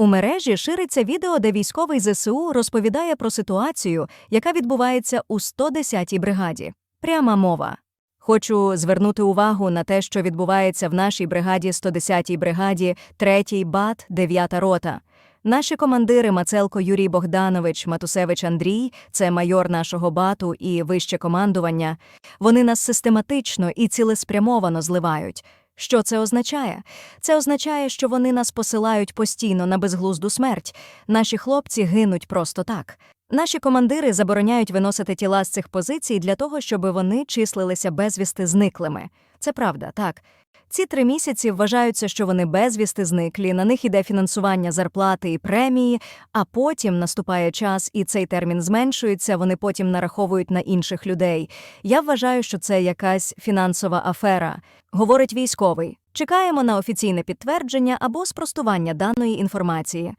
У мережі шириться відео, де військовий ЗСУ розповідає про ситуацію, яка відбувається у 110-й бригаді. Пряма мова. Хочу звернути увагу на те, що відбувається в нашій бригаді 110-й бригаді, 3-й БАТ, 9-та рота. Наші командири Мацелко Юрій Богданович, Матусевич Андрій, це майор нашого бату і вище командування. Вони нас систематично і цілеспрямовано зливають. Що це означає? Це означає, що вони нас посилають постійно на безглузду смерть. Наші хлопці гинуть просто так. Наші командири забороняють виносити тіла з цих позицій для того, щоб вони числилися безвісти зниклими. Це правда, так. Ці три місяці вважаються, що вони безвісти зниклі, на них іде фінансування зарплати і премії, а потім наступає час, і цей термін зменшується, вони потім нараховують на інших людей. Я вважаю, що це якась фінансова афера. Говорить військовий. Чекаємо на офіційне підтвердження або спростування даної інформації.